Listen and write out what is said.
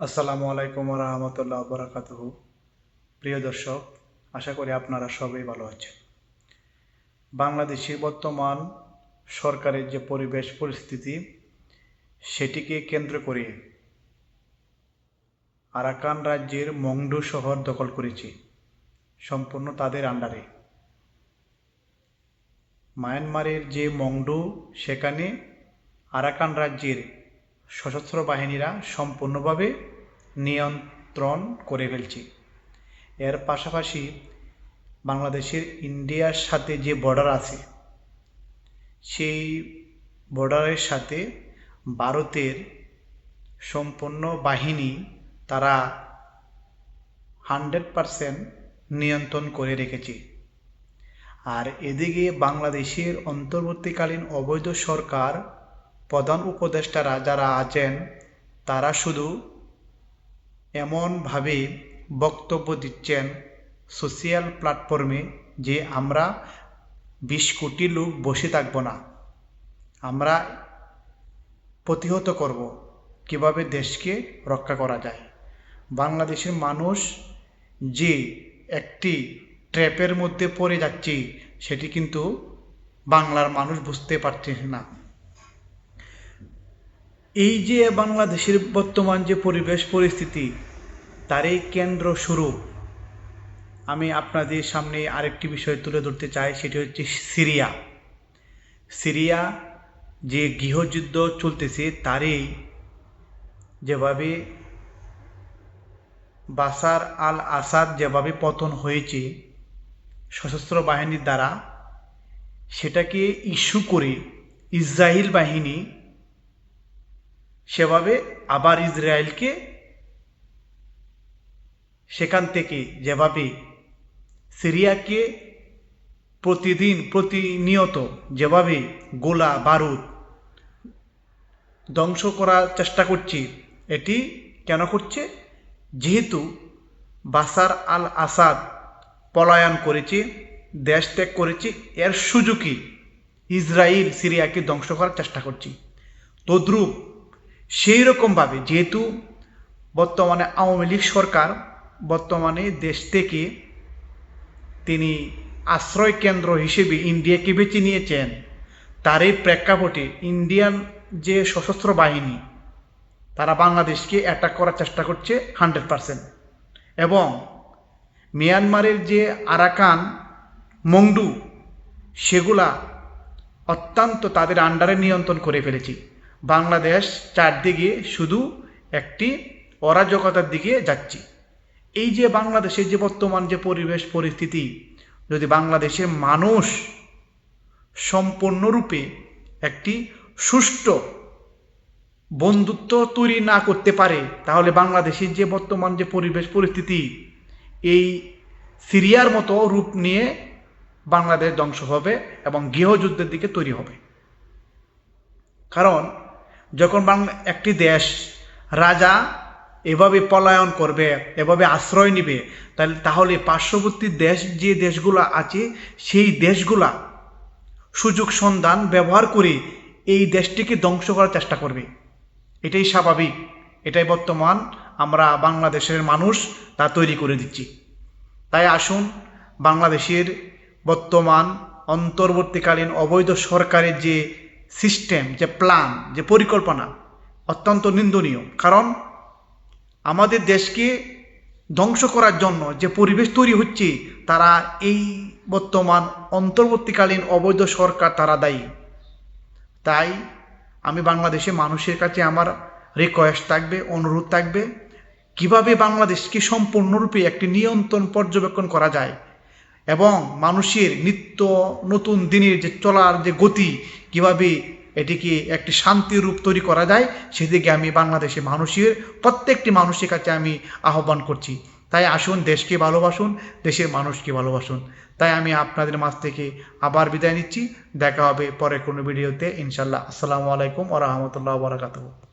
আসসালামু আলাইকুম রহমতুল্লাহ বরাকাতুহু। প্রিয় দর্শক, আশা করি আপনারা সবাই ভালো আছেন। বাংলাদেশে বর্তমান সরকারের যে পরিবেশ পরিস্থিতি, সেটিকে কেন্দ্র করে আরাকান রাজ্যের মংডু শহর দখল করেছে, সম্পূর্ণ তাদের আন্ডারে। মায়ানমারের যে মংডু, সেখানে আরাকান রাজ্যের সশস্ত্র বাহিনীরা সম্পূর্ণভাবে নিয়ন্ত্রণ করে ফেলছে। এর পাশাপাশি বাংলাদেশের ইন্ডিয়ার সাথে যে বর্ডার আছে, সেই বর্ডারের সাথে ভারতের সম্পূর্ণ বাহিনী তারা হান্ড্রেড পারসেন্ট নিয়ন্ত্রণ করে রেখেছে। আর এদিকে বাংলাদেশের অন্তর্বর্তীকালীন অবৈধ সরকার প্রধান উপদেষ্টারা যারা আছেন, তারা শুধু এমনভাবে বক্তব্য দিচ্ছেন সোশিয়াল প্ল্যাটফর্মে যে আমরা বিশ কোটি লোক বসে থাকব না। আমরা প্রতিহত করব কীভাবে দেশকে রক্ষা করা যায়। বাংলাদেশের মানুষ যে একটি ট্র্যাপের মধ্যে পড়ে যাচ্ছে, সেটি কিন্তু বাংলার মানুষ বুঝতে পারছে না। এই যে বাংলাদেশের বর্তমান যে পরিবেশ পরিস্থিতি, তারই কেন্দ্র স্বরূপ। আমি আপনাদের সামনে আরেকটি বিষয় তুলে ধরতে চাই, সেটি হচ্ছে সিরিয়া। সিরিয়া যে গৃহযুদ্ধ চলতেছে, তারই যেভাবে বাসার আল আসাদ যেভাবে পতন হয়েছে, সশস্ত্র বাহিনীর দ্বারা, সেটাকে ইস্যু করে ইসরায়েল বাহিনী সেভাবে আবার ইসরায়েলকে সেখান থেকে যেভাবে সিরিয়াকে প্রতিদিন প্রতিনিয়ত যেভাবে গোলা বারুদ ধ্বংস করার চেষ্টা করছে, এটি কেন করছে? যেহেতু বাসার আল আসাদ পলায়ন করেছে, দেশ ত্যাগ করেছে, এর সুযোগই ইসরায়েল সিরিয়াকে ধ্বংস করার চেষ্টা করছে। তদ্রূপ সেই রকমভাবে যেহেতু বর্তমানে আওয়ামী লীগ সরকার বর্তমানে দেশ থেকে তিনি আশ্রয় কেন্দ্র হিসেবে ইন্ডিয়াকে বেছে নিয়েছেন, তারই প্রেক্ষাপটে ইন্ডিয়ান যে সশস্ত্র বাহিনী, তারা বাংলাদেশকে অ্যাটাক করার চেষ্টা করছে হান্ড্রেড পারসেন্ট। এবং মিয়ানমারের যে আরাকান, মংডু, সেগুলা অত্যন্ত তাদের আন্ডারে নিয়ন্ত্রণ করে ফেলেছি। বাংলাদেশ চারদিকে শুধু একটি অরাজকতার দিকে যাচ্ছে। এই যে বাংলাদেশের যে বর্তমান যে পরিবেশ, পরিস্থিতি, যদি বাংলাদেশের মানুষ সম্পূর্ণরূপে একটি সুষ্ঠু বন্ধুত্ব তৈরি না করতে পারে, তাহলে বাংলাদেশের যে বর্তমান যে পরিবেশ, পরিস্থিতি, এই সিরিয়ার মতো রূপ নিয়ে বাংলাদেশ ধ্বংস হবে এবং গৃহযুদ্ধের দিকে তৈরি হবে। কারণ যখন বাংলা একটি দেশ রাজা এভাবে পলায়ন করবে, এভাবে আশ্রয় নিবে, তাহলে তাহলে পার্শ্ববর্তী দেশ যে দেশগুলো আছে, সেই দেশগুলা সুযোগ সন্ধান ব্যবহার করে এই দেশটিকে ধ্বংস করার চেষ্টা করবে। এটাই স্বাভাবিক। এটাই বর্তমান আমরা বাংলাদেশের মানুষ তা তৈরি করে দিচ্ছি। তাই আসুন বাংলাদেশের বর্তমান অন্তর্বর্তীকালীন অবৈধ সরকারের যে সিস্টেম যে প্ল্যান যে পরিকল্পনা, অত্যন্ত নিন্দনীয়। কারণ আমাদের দেশকে ধ্বংস করার জন্য যে পরিবেশ তৈরি হচ্ছে, তারা এই বর্তমান অন্তর্বর্তীকালীন অবৈধ সরকার তারা দায়ী। তাই আমি বাংলাদেশে মানুষের কাছে আমার রিকোয়েস্ট থাকবে, অনুরোধ থাকবে, কীভাবে বাংলাদেশকে সম্পূর্ণরূপে একটি নিয়ন্ত্রণ পর্যবেক্ষণ করা যায় এবং মানুষের নিত্য নতুন দিনের যে চলার যে গতি, কীভাবে এটিকে একটি শান্তির রূপ তৈরি করা যায়, সেদিকে আমি বাংলাদেশে মানুষের, প্রত্যেকটি মানুষের কাছে আমি আহ্বান করছি। তাই আসুন, দেশকে ভালোবাসুন, দেশের মানুষকে ভালোবাসুন। তাই আমি আপনাদের মাঝ থেকে আবার বিদায় নিচ্ছি। দেখা হবে পরে কোনো ভিডিওতে। ইনশাল্লাহ আসসালামু আলাইকুম ও রহমতুল্লাহ বরাকাতু